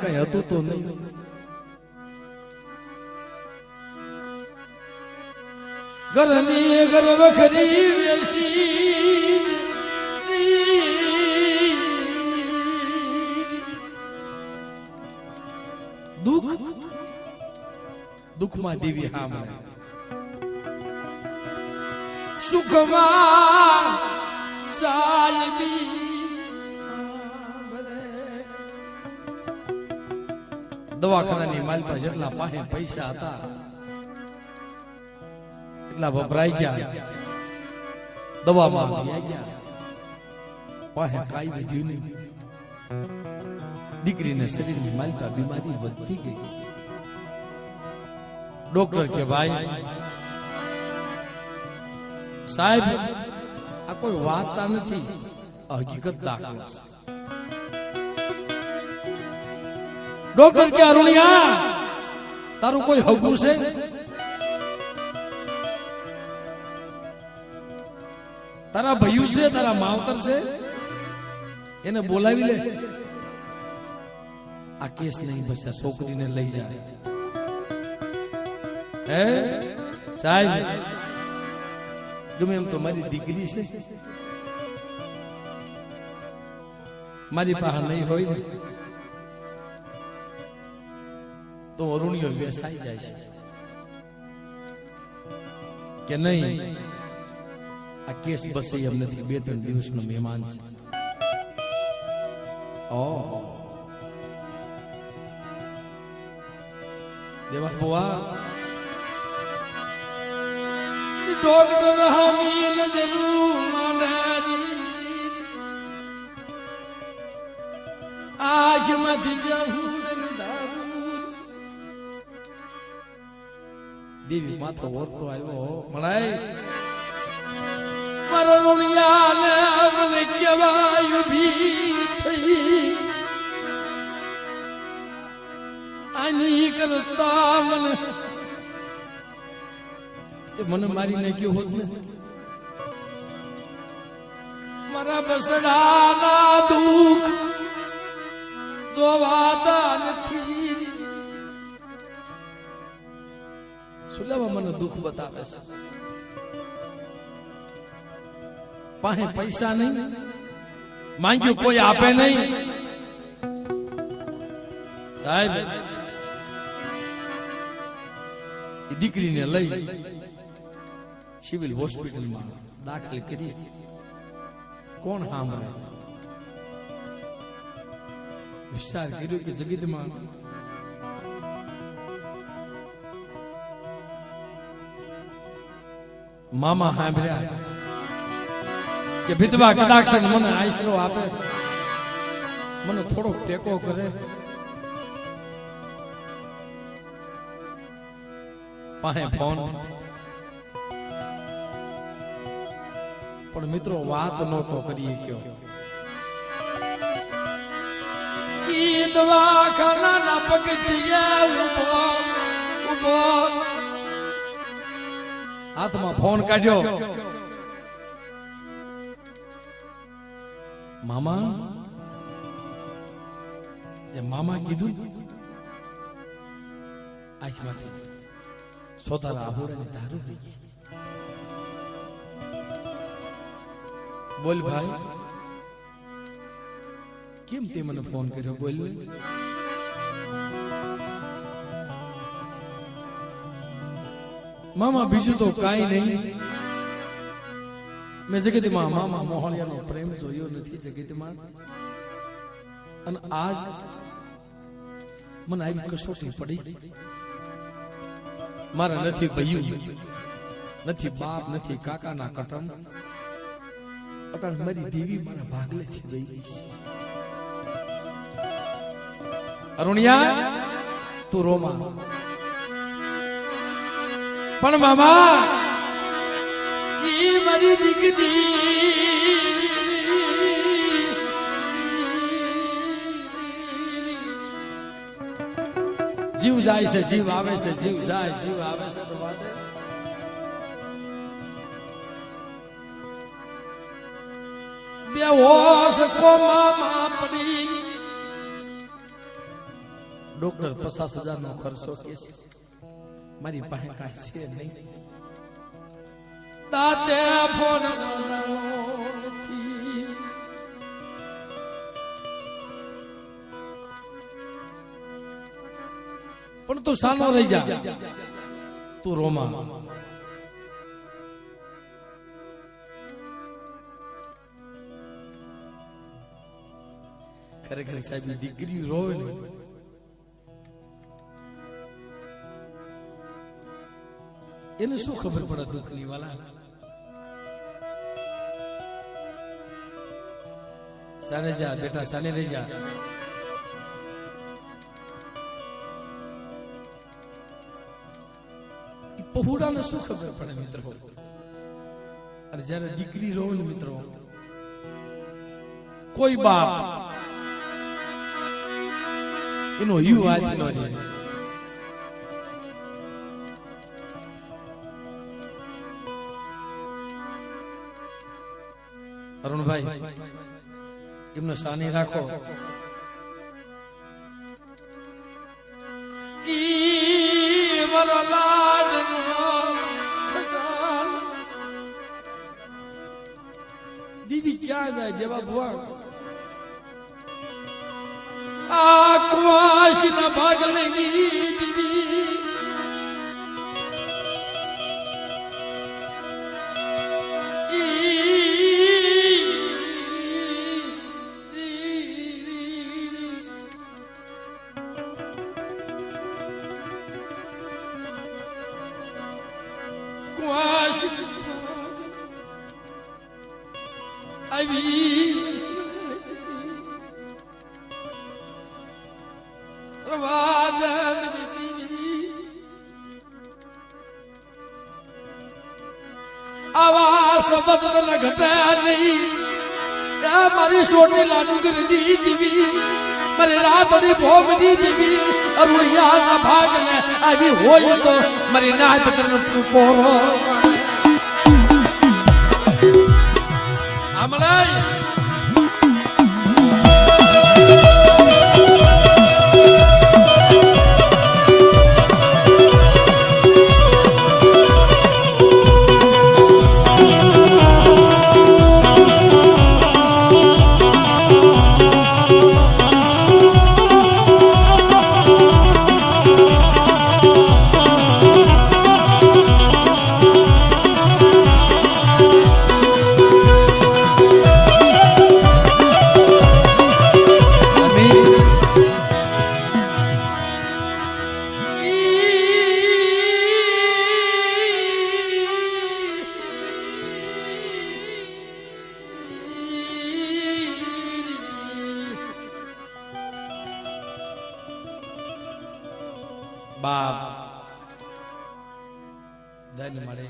કઈ હતું તો નહીં ઘરની ગર્વ ખરી વેસી દુઃખ દુઃખમાં દેવી હા મને સુખમાં સાહેબી દવાખાનાની માલપા જેટલા પાસે પૈસા હતા, એટલા વપરાઈ ગયા. દવામાં પાસે કાઈ વધ્યું નહીં. દીકરીને શરીરની માલપા બીમારી વધતી ગઈ. ડોક્ટર કે, ભાઈ, સાહેબ, આ કોઈ વાર્તા નથી. હકીકત દાખલો છે. ડોક્ટર કે અરુણિયા, તારું કોઈ હગું છે? તારા ભયું છે, તારા માવતર છે? એને બોલાવી લે. આ કેસ નહીં બચ્યા છોકરીને લઈ જાય હે? સાહેબ, ગમે એમ તો મારી દીકરી છે. મારી પાસે નહીં હોય તો અરુણિયો વેસાઈ જાય છે કે નહીં આ કેસ બસે એમ નથી બે ત્રણ દિવસનો મહેમાન છે ઓહો દેવા બુઆ ડોક્ટર હમી નજરું માનારી આજમાંથી જહું દેવી માથો ઓરતો આવ્યો મળાય મારા ઋણિયાને મને કહેવાય ઊભી થઈ. આની કરતા મને તે મને મારી નાખ્યો હોત ને. મારા બસડાના દુઃખ જોવાતા નથી. સુલાવા મને દુઃખ બતાવે છે. પાસે પૈસા નહીં. માંગ્યું કોઈ આપે નહીં. સાહેબ, એ દીકરીને લઈ સિવિલ હોસ્પિટલમાં દાખલ કરી કોણ સાંભળે? વિચાર કર્યો કે જગતમાં મામા સાંભળ્યા કે વિધવા કદાચ મને આઈસરો આપે. મને થોડોક ટેકો કરે. પાસે ફોન. પણ મિત્રો વાત નહોતો કરી કયો. ઈ દવાખાનાના પગથિયે ઊભો ઊભો હાથમાં ફોન કાઢ્યો મામા જે મામા કીધું આંખમાંથી સોતારા આહોડાની દારૂ પી ગઈ બોલ ભાઈ કેમ તે મને ફોન કર્યો બોલ મામા, બીજું તો કાંઈ નહીં. મેં જગતમાં મામા મોહણિયાનો પ્રેમ જોયો નથી જગતમાં. અને આજ મને આવી કસોટી પડી. મારા નથી ભયું, નથી બાપ, નથી કાકાના કટમ. અટાણ મારી દેવી મારા ભાગલે થી છે. અરુણિયા, તું રોમા પણ મામા ઈ મારી દીકરી. જીવ જાય છે, જીવ આવે છે, જીવ જાય, જીવ આવે છે તો વાત બે હોશ કોમામાં પડી. ડોક્ટર પચાસ હજાર નો ખર્ચો કે મારી પાસે કાંઈ છે નહીં દાતે ફોન પણ તું સાનો રહી જા તું રોમા ખરેખર સાહેબ દીકરી રોવે એને શું ખબર પડે દુઃખની વાલા? સાને જા, બેટા, સાને રહી જા. ઈ પહોળાને શું ખબર પડે મિત્રો? અને જ્યારે દીકરી રોવે ને મિત્રો, કોઈ બાપ એનો યુ આજ ન રહે. અરુણભાઈ એમને સાની રાખો. ઈ વરલાડનો દીદી ક્યાં જાય દેવા ભુવા ભાગ ભાગલેની દીદી આવી હોય તો મારી નાત તને પોરો આમલાઈ ધન મળે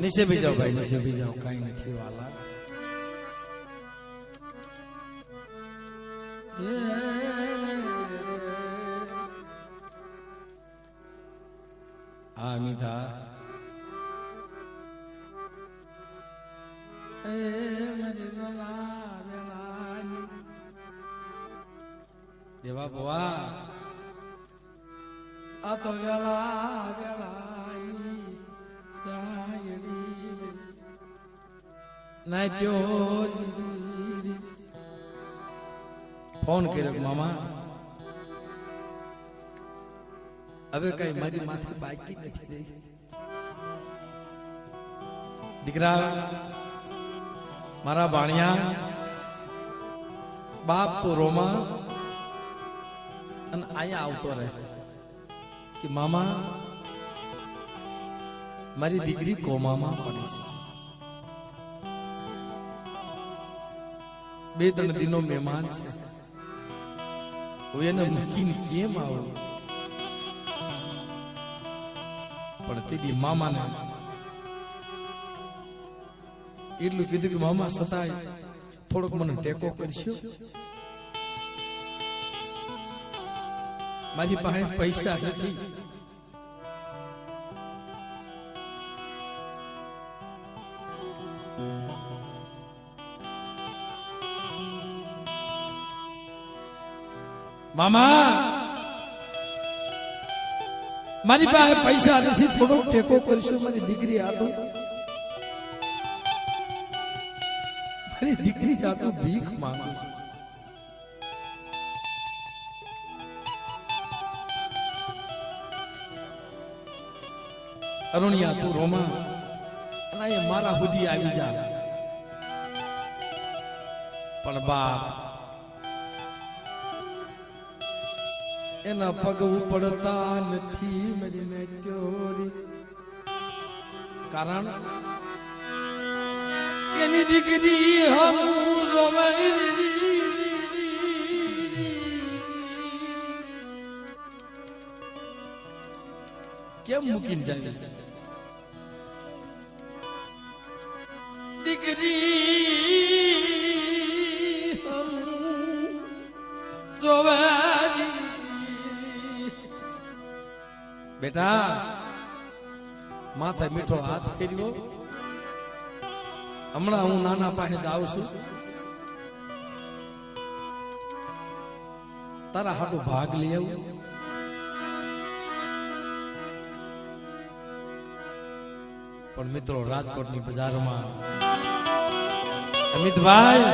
નીચે ભી જાઓ ભાઈ નીચે ભી જાઓ નાત્યો ફોન કર્યો મામા, હવે કઈ મારી માથે બાકી નથી રહી. દીકરા, મારા ભાણિયા બાપ તો રોમા અને અહીંયા આવતો રહે. કે, મામા, મારી દીકરી કોમામાં પડી છે બે ત્રણ દિનો મહેમાન છે. હું એને મૂકીને કેમ આવું? પણ તેથી મામાને. એટલું કીધું કે મામા સતાય થોડોક મને ટેકો કરશો? મારી પાસે પૈસા નથી. મામા, મારી પાસે પૈસા નથી થોડો ટેકો કરીશું, મારી દીકરી આટું મારી દીકરી આટું ભીખ માંગુ અરુણિયા, તું રોમા, અને મારા સુધી આવી જા. પણ બાપ એના પગ ઉપડતા નથી મરીને ચોરી. કારણ એની દીકરી હમ કેમ મૂકીને જાય બેટા માથે મીઠો હાથ ફેર્યો હમણાં હું નાના પાસે જાઉં છું તારા હાટું ભાગ લઈ આવું પણ મિત્રો રાજકોટની બજારમાં અમિતભાઈ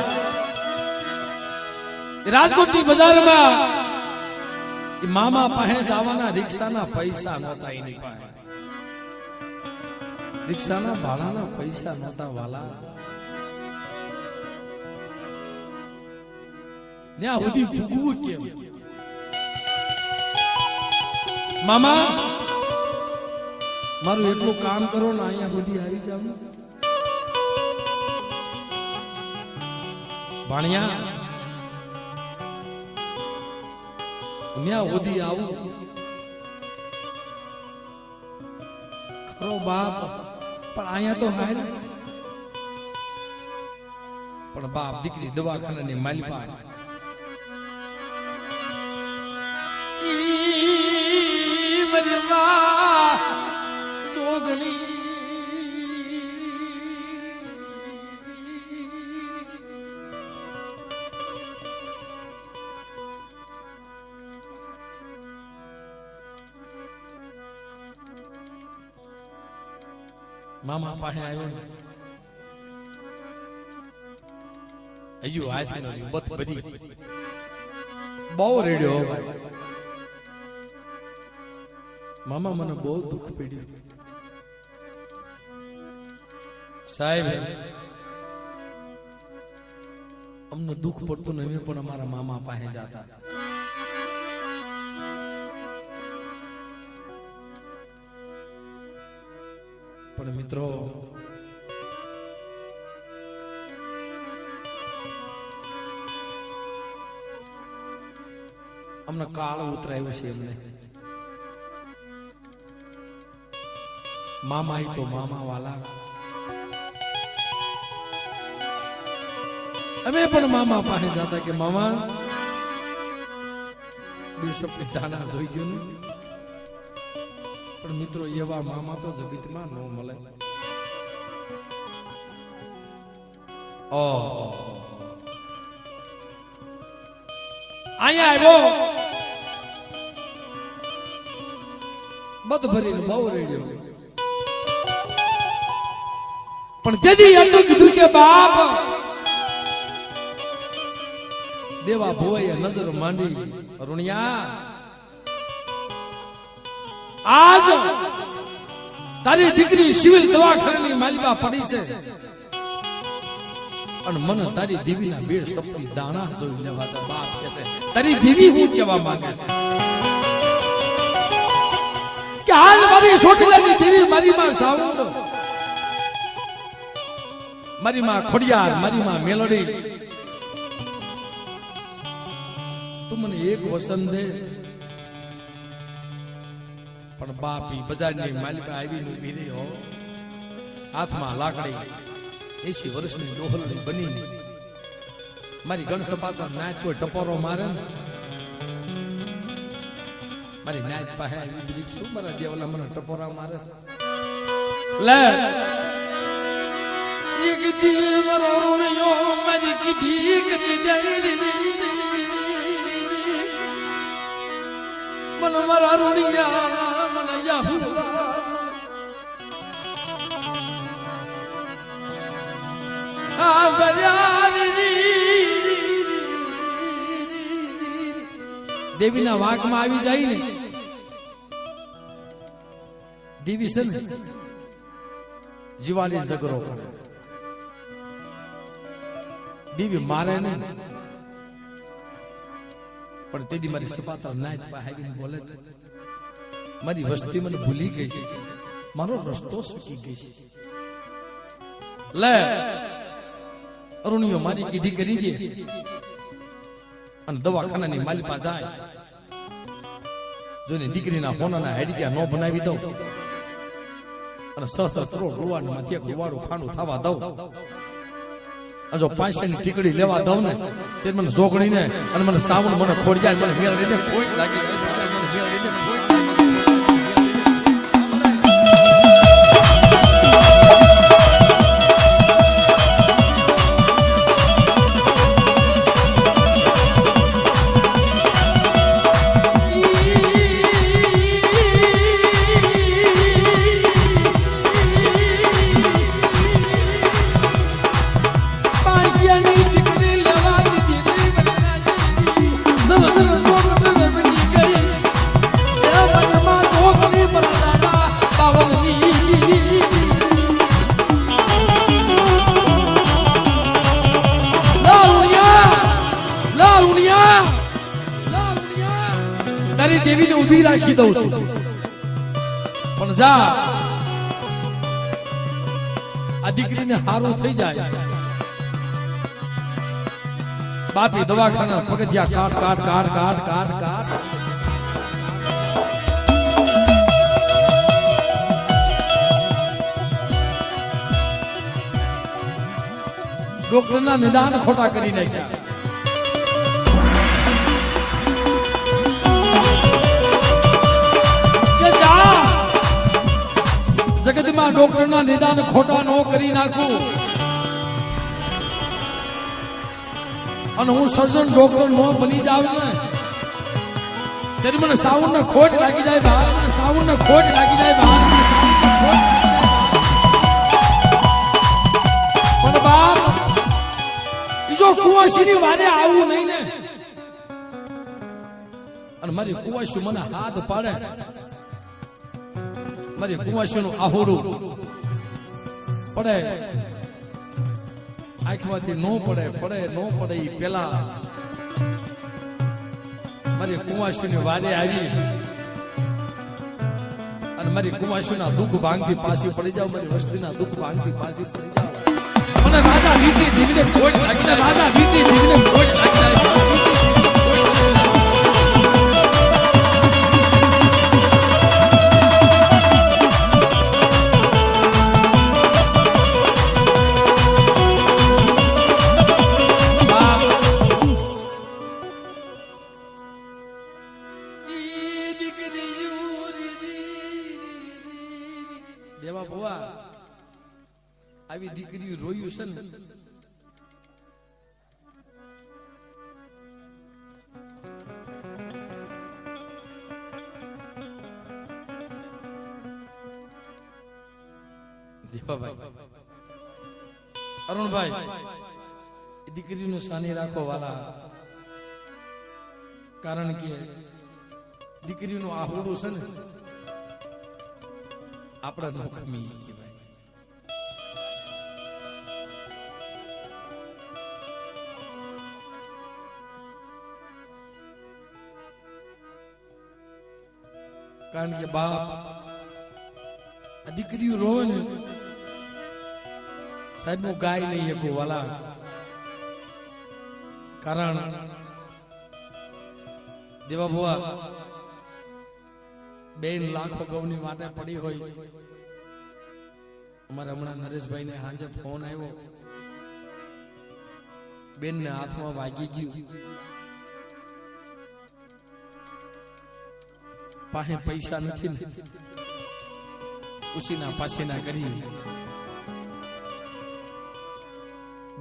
એ રાજકોટની બજારમાં મામા પાસે જવાના રિક્ષાના પૈસા નહોતા એની પાસે. રિક્ષાના ભાડાના પૈસા નહોતા વાલા. ત્યાં સુધી ભૂગવું કેમ? મામા, મારું એટલું કામ કરો ને અહીંયા સુધી આવી જાવ ભાણિયા ત્યાં સુધી આવું. ખરો બાપ, પણ અહીંયા તો હાલ. પણ બાપ દીકરી દવાખાનાની માલિકા ઈ મારી માં જોગણી મામા પાસે આવ્યો ને. હજુ હાથ નો બત બધી. બહુ રેડ્યો મામા મને બહુ દુઃખ પડ્યું. સાહેબ, અમને દુઃખ પડતું નહીં, પણ અમારા મામા પાસે જતા પણ મિત્રો અમને કાળ ઉતરાયો છે એમને મામા તો મામા વાલા અમે પણ મામા પાસે જતા કે મામા, બે સપની દાણા જોઈ ગયો પણ મિત્રો, એવા મામા તો જગતમાં ન મળે. અહીંયા આવ્યો. બધ ભરીને બહુ રેડ્યો. પણ તેથી એમનું કીધું કે, બાપ, દેવા ભોય નજર માંડી, અરુણિયા આજ તારી દીકરી સિવિલ દવાખાનાની માલિકા પડી છે. અને મને તારી દેવીના બે સપની દાણા જોઈ લેવા તો બાપ કે છે. તારી દેવી હું કેવા માંગે છે. કે હાલ મારી સોટીલાની દેવી મારી માં સાવડ મારી માં ખોડિયાર, મારી માં મેલડી. તું મને એક વસંત દે. પણ બાપી બજારની માલિક આવીને ઊભી રહી હો. હાથમાં લાકડી, એસી વર્ષની ડોહલની બની મારી ગણસપાતા નાચ કોઈ ટપોરો મારે મારી નાચ પાસે આવી શું મારા દેવલા મને ટપોરા મારે લે! એક દી મરો મારી કીધી જાય રે મને મારા રૂણિયા મને યાહુરા આ બજાર દેવીના વાંકમાં આવી જાય ને, દેવી છે ને, જીવાલી ઝઘડો દેવી મારે ને પણ તેથી મારી સપાતા નાચ પાસે આવીને બોલે મારી વસ્તી મને ભૂલી ગઈ છે. મારો રસ્તો સૂકી ગઈ છે. લે અરુણીઓ મારી કીધી કરી દે. અને દવાખાનાની માલિપા જાય જોને દીકરીના હોનાના હેડિયા નો બનાવી દઉં. અને સહસ્ત્ર કરોડ રૂવાડમાંથી એક રૂવાડું ખાનું થવા દઉં. જો પાંચસોની ટીકડી લેવા દઉં ને, તે મને જોગણીને અને મને સાવણ મને ખોડ જાય, મને મેળ રહીને કોઈ લાગી બાપી દવાખાના પગથિયા કાટ કાટ કાટ કાટ કાટ કાટ ડોક્ટરના નિદાન ખોટા કરી નાખ્યા. જગતમાં ડોક્ટરના નિદાન ખોટા ન કરી નાખું. અને હું સર્જન ડોક્ટર નો બની જાવ ને ત્યારે મને સાવન ના ખોટ લાગી જાય બહાર. મને સાવન ના ખોટ લાગી જાય બહાર. ને. પણ બાપ જો કુવાસીની વારે આવું નહીં ને. અને મારી કુવાસી મને મારી કુવાસીનું આહોડું પડે. આંખમાંથી નો પડે પડે, નો પડે એ પેલા. મારી કુવાસીની વારે આવી. અને મારી કુવાસીના દુઃખ ભાંગથી પાછી પડી જાવ મારી વસ્તીના દુઃખ ભાંગથી પાછી પડી જાવ મને રાજા નીતિ દીકરે દીકરીનું રાખો વાલા. કારણ કે દીકરીનું આહુડું છે ને, આપણા નોખમી કહેવાય. કારણ કે બાપ આ દીકરીઓ ને સાહેબ ગાય નહીં શકું વાલા. કારણ. દેવા ભુવા બેન લાખો ગૌની માટે પડી હોય. અમારે હમણાં નરેશભાઈ ને સાંજે ફોન આવ્યો. બેન ને હાથમાં વાગી ગયું. પાસે પૈસા નથી ઉસીના પાસેના કરી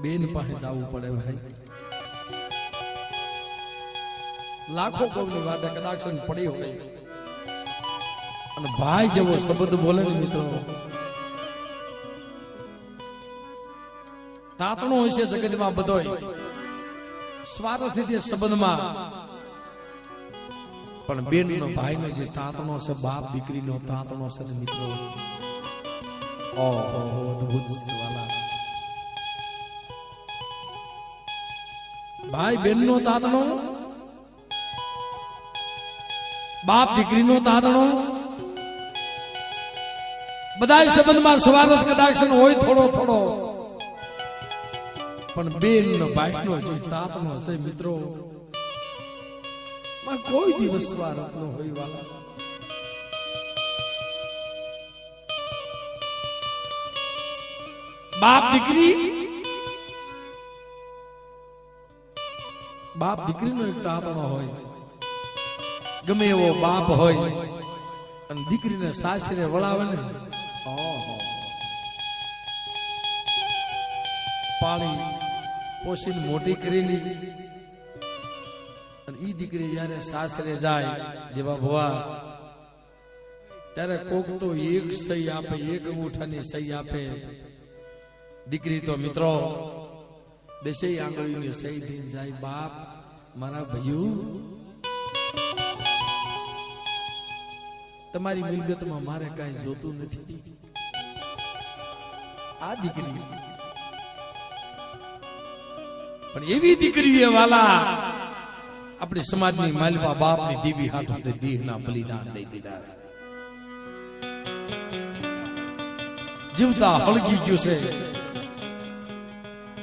બેન પાસે જવું પડે ભાઈ. લાખો કવિની વાટે કદાચ પડી હોય. અને ભાઈ જેવો શબ્દ બોલે ને મિત્રો. તાતણો હોય છે જગતમાં બધો સ્વાર્થથી સંબંધમાં. પણ બેન નો ભાઈ નો જે તાતણો છે બાપ દીકરીનો તાતણો છે મિત્રો. ઓહો અદ્ભુત ભાઈ બેન નો તાતણો? બાપ દીકરીનો તાતણો. બધા સંબંધમાં સ્વાગત કદાચ હોય થોડો થોડો. પણ બેન નો ભાઈ નો જે તાતનો છે મિત્રો કોઈ દિવસ સ્વાગત નો હોય વાલા. બાપ દીકરી, બાપ દીકરીનો એક તાતણો હોય. ગમે એવો બાપ હોય અને દીકરીને સાસરે વળાવે ને. પાળી પોષીને મોટી કરેલી અને ઈ દીકરી જયારે સાસરે જાય, દેવા ભવા, ત્યારે કોક તો એક સહી આપે, એક અંગૂઠાની સહી આપે દીકરી તો મિત્રો દેશે આંગળીની સહી થઈને જાય, બાપ, મારા ભાઈઓ તમારી મિલકતમાં મારે કાંઈ જોતું નથી. આ દીકરી. પણ એવી દીકરી વાલા, આપણી સમાજની માલવા બાપની દીવી હાથ દેહના બલિદાન દઈ દીધા. જીવતા હળગી ગયું છે.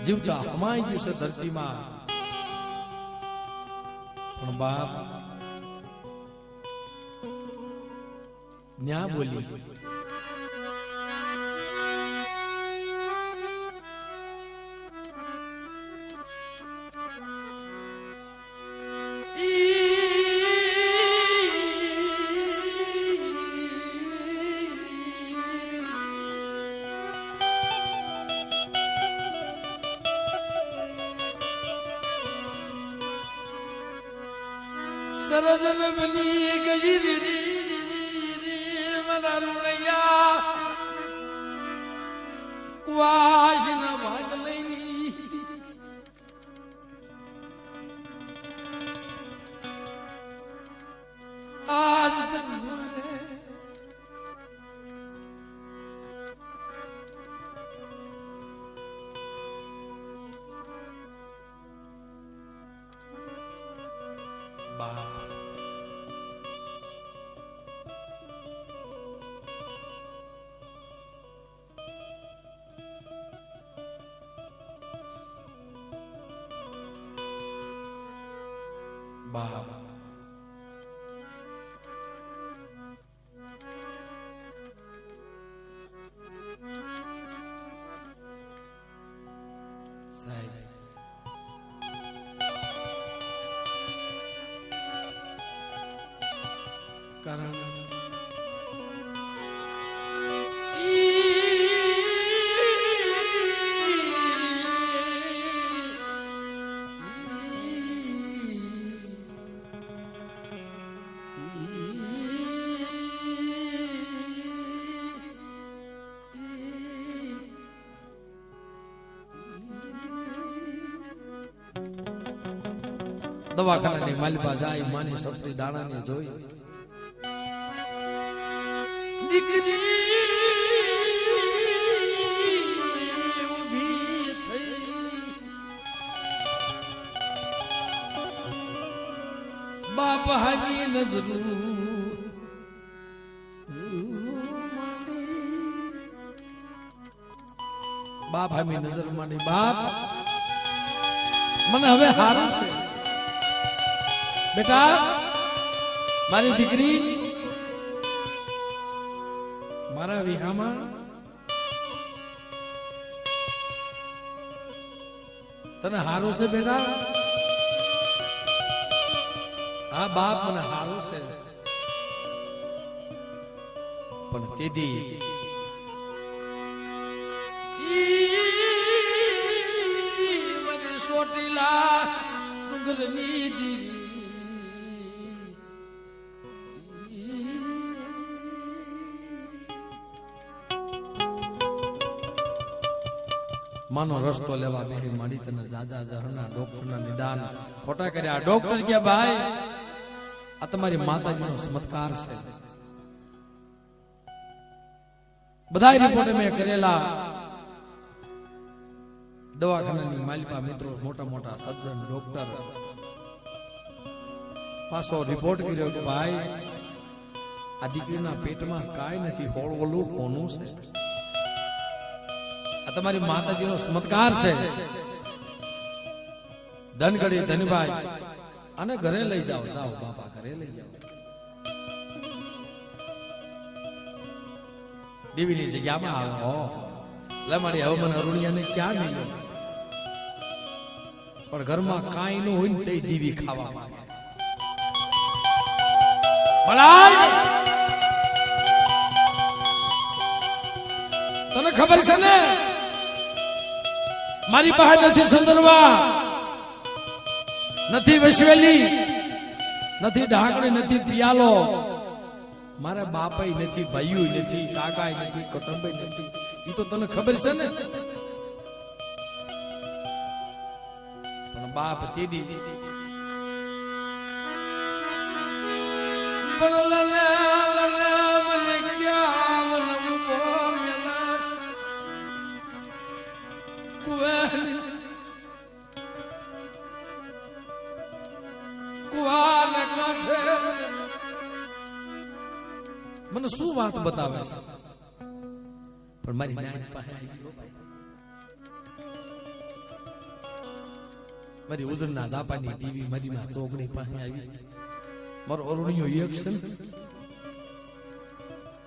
જીવતા હમાઈ ગયું છે ધરતીમાં. પણ બાપ ન્યા બોલી બાપ સાહેબ દવાખાનાની માલિપા જાય, માની સસરી દાણાને જોઈ. દીકરી બાપ હાજી નજરું. બાપ હામી નજર માની બાપ. મને હવે હારું છે. બેટા મારી દીકરી મારા વિહામાં તને હારું છે બેટા હા બાપ મને હારું છે પણ તેથી ઈ મને સોટીલા ડુંગરની દીવી માનો રસ્તો લેવા બેહી માડી તને જાજા જહરના ડોક્ટરના નિદાન. ખોટા કર્યા. ડોક્ટર કે ભાઈ, આ તમારી માતાજીનો ચમત્કાર છે. બધા રિપોર્ટ મેં કરેલા. દવાખાનાની માલિકા મિત્રો, મોટા મોટા સજ્જન, ડોક્ટર. પાછો રિપોર્ટ કર્યો કે ભાઈ, આ દીકરીના પેટમાં કાંઈ નથી હોળવલું કોનું છે? આ તમારી માતાજીનો ચમત્કાર છે. ધનગડી ધનભાઈ અને ઘરે લઈ જાઓ જાઓ, બાપા, ઘરે લઈ જાઓ. દેવીની જગ્યામાં આવે. હો. લે હવે મને અરુણિયાને ક્યાં નહીં પણ ઘરમાં કાંઈ ન હોય ને તે દીવી ખાવા માંગે. તને ખબર છે ને? મારી પાસે નથી સંદર્ભા. નથી વસવેલી નથી ઢાંકણી, નથી પિયાલો મારા બાપાઈ નથી ભાઈઓ નથી કાકાઈ નથી કુટુંબાઈ નથી. એ તો તને ખબર છે ને? પણ બાપ તેદી પણ મને શું વાત બતાવે છે? પણ મારી નાની પાસે મારી ઉજળના જાપાની દીવી મારી માં ચોકડી પાસે આવી. મારો અરુણિયો એક છે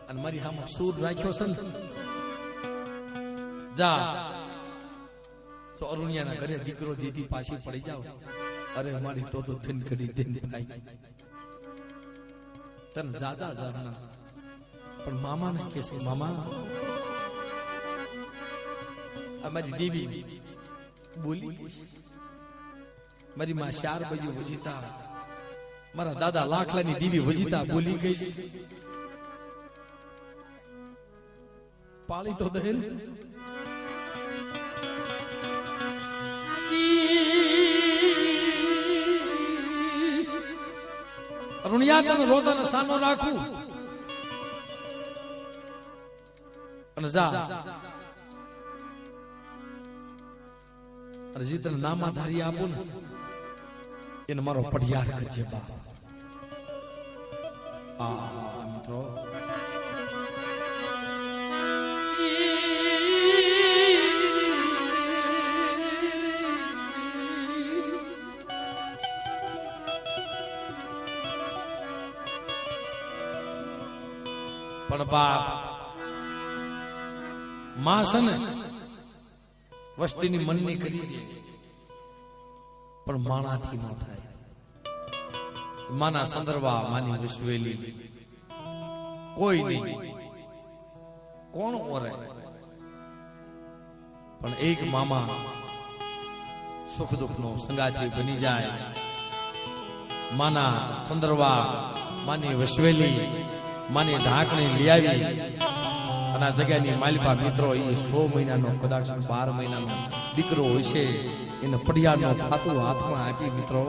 અને મારી હામાં સૂર રાખ્યો છે જા. તો અરુણિયાના ઘરે દીકરો દીદી પાછી પડી જાવ અરે મારી તો તો ધન કરી ધન ભાઈ તને જાદા જાના. પણ મામા ને કે છે, મામા. અમારી દેવી બોલી, મારી માં ચાર બાજુ વજીતા, મારા દાદા લાખલાની દેવી વજીતા બોલી ગઈ છે. પાળી તો દહેલ. અરુણિયા તને રોદાને સાનો રાખું. અને જા. અને જે તને નામાધારી આપું ને, એને મારો પઢિયાર કરજે બા. આ મિત્રો. પણ બાપ માં છે વસ્તીની મનની કરી દે. પણ માણાથી ન થાય. માના સંદર્ભા માની વિશ્વેલી કોઈ નહીં. કોણ ઓરે? પણ એક મામા સુખ દુઃખ નો સંગાથી બની જાય. માના સંદર્ભા માની વસવેલી, માની ઢાંકણી લઈ અને આ જગ્યાની માલિપા મિત્રો એ સો મહિનાનો, કદાચ બાર મહિનાનો દીકરો હોય છે, એને પડિયાનો ખાતું હાથમાં આપી મિત્રો.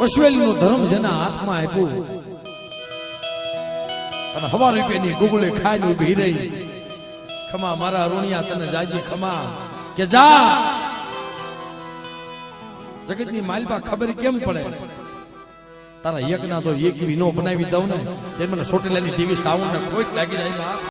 વસવેલીનો ધર્મ જેના હાથમાં આપ્યું. અને હવા રૂપિયાની ગુગલે ખાઈને ઊભી રહી. ખમા મારા અરુણિયા, તને જાજી ખમા કે જા. જગતની માલિપા ખબર કેમ પડે? તારા ના તો એક નો બનાવી દઉં ને, તે મને સોટેલાની દેવી સાવન ને ખોટ લાગી જાય